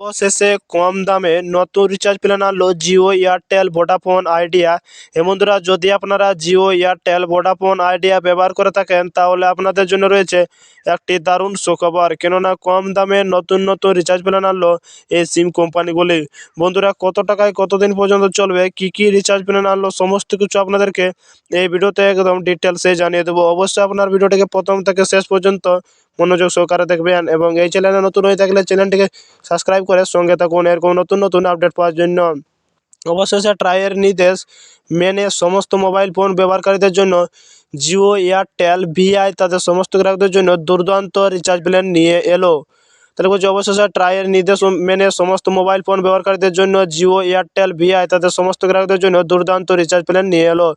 অবশেষে কম দামে নতুন রিচার্জ প্ল্যান আনলো জিও এয়ারটেল ভোডাফোন আইডিয়া বন্ধুরা, যদি আপনারা জিও এয়ারটেল ভোডাফোন আইডিয়া ব্যবহার করে থাকেন, তাহলে আপনাদের জন্য রয়েছে একটি দারুণ সুখবর। কেননা কম দামে নতুন নতুন রিচার্জ প্ল্যান আনলো এই সিম কোম্পানিগুলি। বন্ধুরা, কত টাকায় কতদিন পর্যন্ত চলবে, কি কি রিচার্জ প্ল্যান আনলো, সমস্ত কিছু আপনাদেরকে এই ভিডিওতে একদম ডিটেলসে জানিয়ে দেবো। অবশ্যই আপনার ভিডিওটিকে প্রথম থেকে শেষ পর্যন্ত মনোযোগ সহকারে দেখবেন এবং এই চ্যানেলে নতুন হয়ে থাকলে চ্যানেলটিকে সাবস্ক্রাইব করে সঙ্গে থাকুন। এরকম নতুন নতুন আপডেট পাওয়ার জন্য অবশেষে ট্রাইয়ের নির্দেশ মেনে সমস্ত মোবাইল ফোন ব্যবহারকারীদের জন্য জিও এয়ারটেল ভিআই তাদের সমস্ত গ্রাহকদের জন্য দুর্দান্ত রিচার্জ প্ল্যান নিয়ে এলো। তাহলে বলছি অবশেষে ট্রাইয়ের নির্দেশ মেনে সমস্ত মোবাইল ফোন ব্যবহারকারীদের জন্য জিও এয়ারটেল ভিআই তাদের সমস্ত গ্রাহকদের জন্য দুর্দান্ত রিচার্জ প্ল্যান নিয়ে এলো।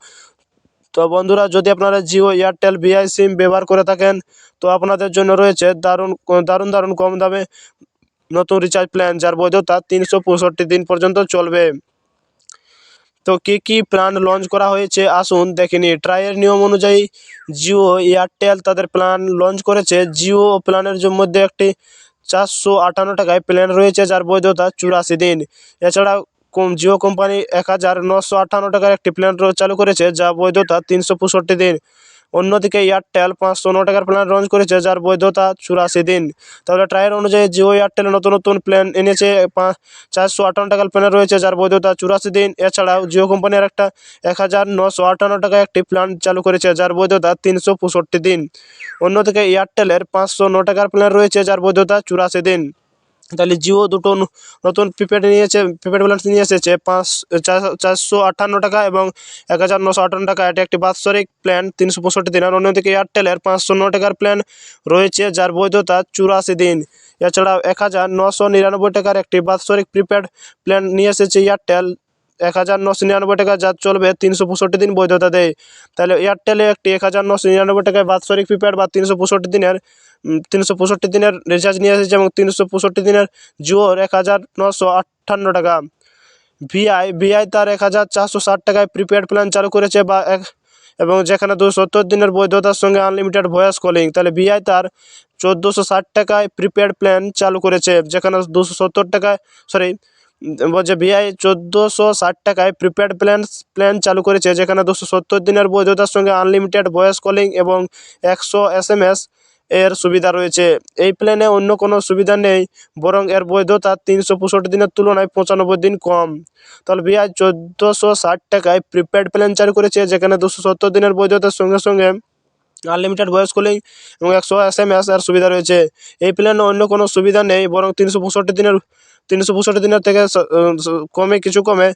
তো বন্ধুরা, যদি আপনারা জিও এয়ারটেল ভিআই সিম ব্যবহার করে থাকেন, তো আপনাদের জন্য রয়েছে দারুণ দারুণ দারুণ কম দামে নতুন রিচার্জ প্ল্যান যার বৈধতা তিনশো পঁয়ষট্টি দিন পর্যন্ত চলবে। তো কী কী প্ল্যান লঞ্চ করা হয়েছে? আসুন দেখে নিই। ট্রাইয়ের নিয়ম অনুযায়ী জিও এয়ারটেল তাদের প্ল্যান লঞ্চ করেছে। জিও প্ল্যানের মধ্যে একটি চারশো আটান্ন টাকায় প্ল্যান রয়েছে, যার বৈধতা চুরাশি দিন। এছাড়া কোম জিও কোম্পানি এক হাজার নশো আটান্ন টাকার একটি প্ল্যান চালু করেছে, যা বৈধতা তিনশো পঁয়ষট্টি দিন। অন্যদিকে এয়ারটেল পাঁচশো টাকার প্ল্যান লঞ্চ করেছে, যার বৈধতা চুরাশি দিন। তাহলে ট্রায়ের অনুযায়ী জিও এয়ারটেল নতুন নতুন প্ল্যান এনেছে চারশো আটান্ন টাকার প্ল্যান রয়েছে, যার বৈধতা চুরাশি দিন। এছাড়াও জিও কোম্পানির একটা এক হাজার নশো আটান্ন টাকায় একটি প্ল্যান চালু করেছে, যার বৈধতা তিনশো পঁয়ষট্টি দিন। অন্যদিকে এয়ারটেলের পাঁচশো ন টাকার প্ল্যান রয়েছে, যার বৈধতা চুরাশি দিন। তাহলে জিও দুটো নতুন প্রিপেড নিয়েছে, প্রিপেড ব্যালেন্স নিয়ে এসেছে পাঁচ চার- চারশো আটান্ন টাকা এবং এক হাজার নশো আটান্ন টাকা। এটি একটি বাৎসরিক প্ল্যান, তিনশো পঁয়ষট্টি দিন। আর অন্যদিকে এয়ারটেলের পাঁচশো ন টাকার প্ল্যান রয়েছে, যার বৈধতা চুরাশি দিন। এছাড়াও এক হাজার নশো নিরানব্বই টাকার একটি বাৎসরিক প্রিপেড প্ল্যান নিয়ে এসেছে এয়ারটেল এক হাজার নশো নিরানব্বই টাকা যা চলবে, তিনশো পঁয়ষট্টি দিন বৈধতা দেয়। তাহলে এয়ারটেলে একটি এক হাজার নশো নিরানব্বই টাকায় বাৎসরিক প্রিপেড বা তিনশো পঁয়ষট্টি দিনের তিনশো পঁয়ষট্টি দিনের রিচার্জ নিয়ে এসেছে এবং তিনশো পঁয়ষট্টি দিনের জিওর এক হাজার নশো আটান্ন টাকা। ভিআই ভিআই তার এক হাজার চারশো ষাট টাকায় প্রিপেড প্ল্যান চালু করেছে বা এক, এবং যেখানে দুশো সত্তর দিনের বৈধতার সঙ্গে আনলিমিটেড ভয়েস কলিং তাহলে ভিআই তার চোদ্দোশো ষাট টাকায় প্রিপেড প্ল্যান চালু করেছে, যেখানে দুশো সত্তর টাকায় সরি বলছে, ভিআই চোদ্দোশো ষাট টাকায় প্রিপেড প্ল্যান প্ল্যান চালু করেছে, যেখানে দুশো সত্তর দিনের বৈধতার সঙ্গে আনলিমিটেড ভয়েস কলিং এবং একশো এস এম এস এর সুবিধা রয়েছে। এই প্ল্যানে অন্য কোনো সুবিধা নেই, বরং এর বৈধতা তিনশো পঁয়ষট্টি দিনের তুলনায় পঁচানব্বই দিন কম। তাহলে ভিআই চোদ্দোশো ষাট টাকায় প্রিপেড প্ল্যান চালু করেছে, যেখানে দুশো সত্তর দিনের বৈধতার সঙ্গে সঙ্গে আনলিমিটেড ভয়েস কলিং এবং একশো এস এম এস এর সুবিধা রয়েছে। এই প্ল্যানে অন্য কোনো সুবিধা নেই, বরং তিনশো পঁয়ষট্টি দিনের তিনশো পঁয়ষট্টি দিনের থেকে কমে কিছু কমে